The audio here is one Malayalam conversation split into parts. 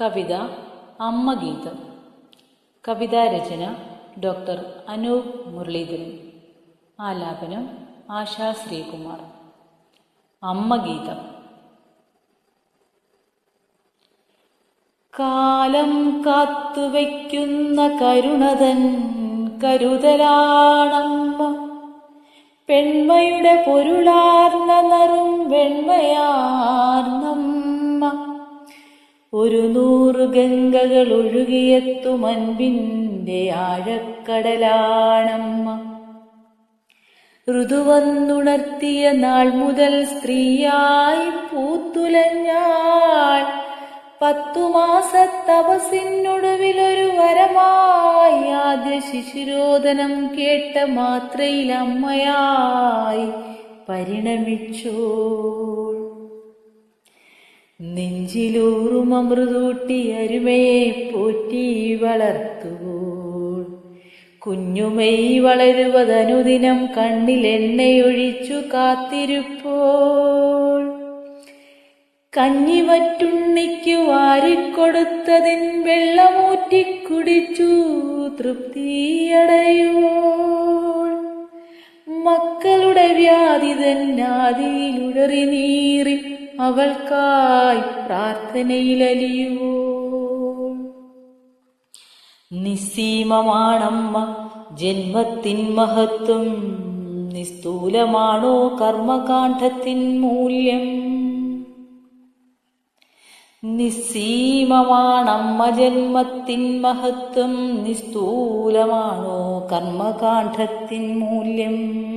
കവിത അമ്മഗീതം. കവിതാരചന ഡോക്ടർ അനൂപ് മുരളീധരൻ. ആലാപനം ആശാ ശ്രീകുമാർ. അമ്മഗീതം. കാലം കാത്തുവയ്ക്കുന്ന കരുണതൻ കരുതലാണമ്മ. പെൺമയുടെ പൊരുളാർന്ന നറും വെണ്മയാർന്നമ്മ ഒരു നൂറ് ഗംഗകൾ ഒഴുകിയെത്തും അൻപിന്റെ ആഴക്കടലാണമ്മ. ഋതുവന്നുണർത്തിയ നാൾ മുതൽ സ്ത്രീയായി പൂത്തുലഞ്ഞാൾ. പത്തു മാസത്തപസിനൊടുവിലൊരു വരമായി ആദ്യ ശിശുരോധനം കേട്ട മാത്രയിൽ അമ്മയായി പരിണമിച്ചോൾ. നെഞ്ചിലൂറും അമൃതൂട്ടി അരുമയെ പോറ്റി വളർത്തുവോ? കുഞ്ഞുമൈ വളരുവതനുദിനം കണ്ണിൽ എണ്ണയൊഴിച്ചു കാത്തിരുപ്പോൾ. കഞ്ഞിവറ്റുണ്ണിക്ക് വാരിക്കൊടുത്തതിൻ വെള്ളമൂറ്റി കുടിച്ചു തൃപ്തിയടയുവോൾ മക്കളുടെ വ്യാധി നാദിയിലുടറി നീറി അവൾക്കായി പ്രാർത്ഥനയിലലിയുവോ നിസ്സീമമാണമ്മ ജന്മത്തിൻ മഹത്വം. നിസ്തൂലമാണോ കർമ്മകാന്ഡത്തിൻ മൂല്യം? നിസ്സീമമാണമ്മ ജന്മത്തിൻ മഹത്വം. നിസ്തൂലമാണോ കർമ്മകാന്ഡത്തിൻ മൂല്യം?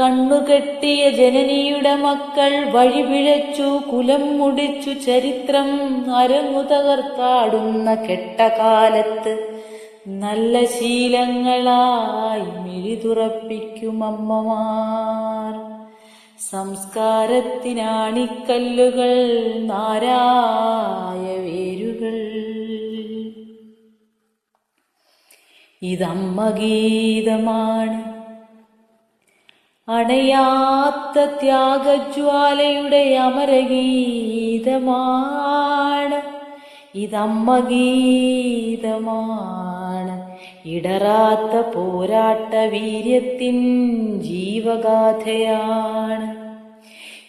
കണ്ണുകെട്ടിയ ജനനിയുടെ മക്കൾ വഴിപിഴച്ചു കുലം മുടിച്ചു ചരിത്രം അരങ്ങു തകർത്താടുന്ന കെട്ടകാലത്ത് നല്ല ശീലങ്ങളായി മിഴിതുറപ്പിക്കും അമ്മമാർ. സംസ്കാരത്തിനാണിക്കല്ലുകൾ നാരായ വേരുകൾ. ഇതമ്മ ഗീതമാണ്. അണയാത്ത ത്യാഗജ്വാലയുടെ അമരഗീതമാണ്. ഇതമ്മ ഗീതമാണ്. ഇടറാത്ത പോരാട്ട വീര്യത്തിൻ ജീവഗാഥയാണ്.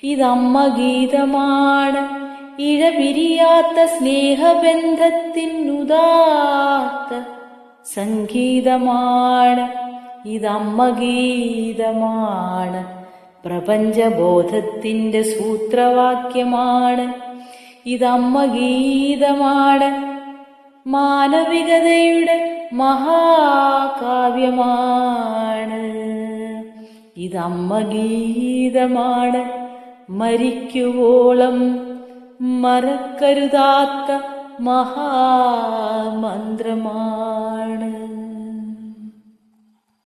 ഇതമ്മ ഗീതമാണ്. ഇഴപിരിയാത്ത സ്നേഹബന്ധത്തിൻ ഉദാത്ത സംഗീതമാണ്. ഇതമ്മ ഗീതമാണ്. പ്രപഞ്ചബോധത്തിന്റെ സൂത്രവാക്യമാണ്. ഇതമ്മ ഗീതമാണ്. മാനവികതയുടെ മഹാകാവ്യമാണ്. ഇതമ്മ ഗീതമാണ്. മരിക്കുവോളം മറക്കരുതാത്ത മഹാമന്ത്രമാണ്.